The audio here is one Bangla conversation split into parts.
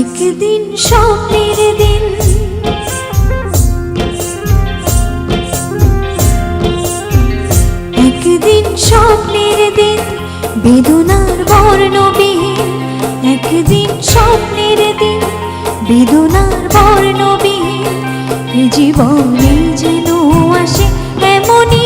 একদিন স্বপ্নের দিন। একদিন স্বপ্নের দিন, বেদনার বর্ণবিহীন। একদিন স্বপ্নের দিন, বেদনার বর্ণবিহীন। জীবনে যেন আসে, এমনই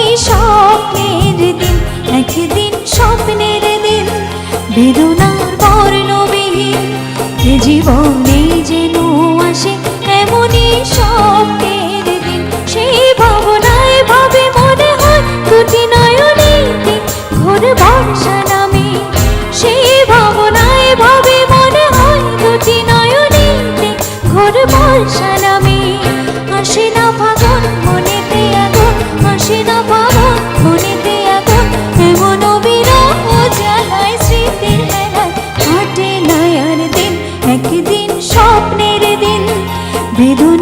জীবন বিদুর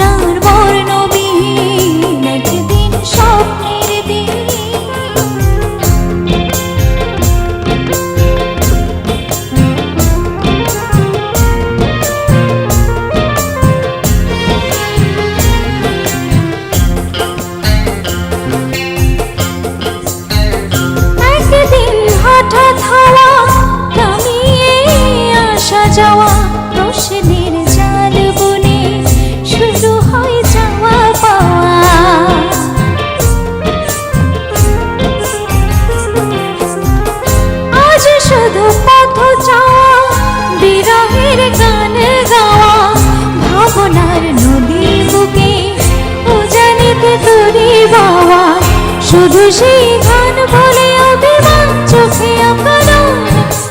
শুধু সেই গান বলে অভিমান চোখে আঁকানো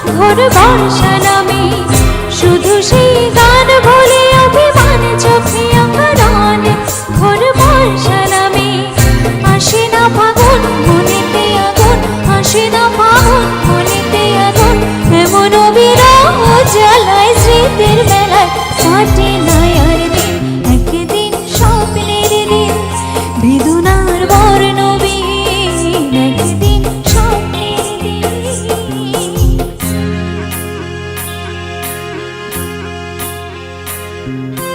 ঘর বর্ষা নামে শুধু সেই গান Música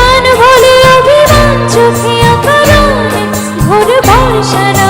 Shana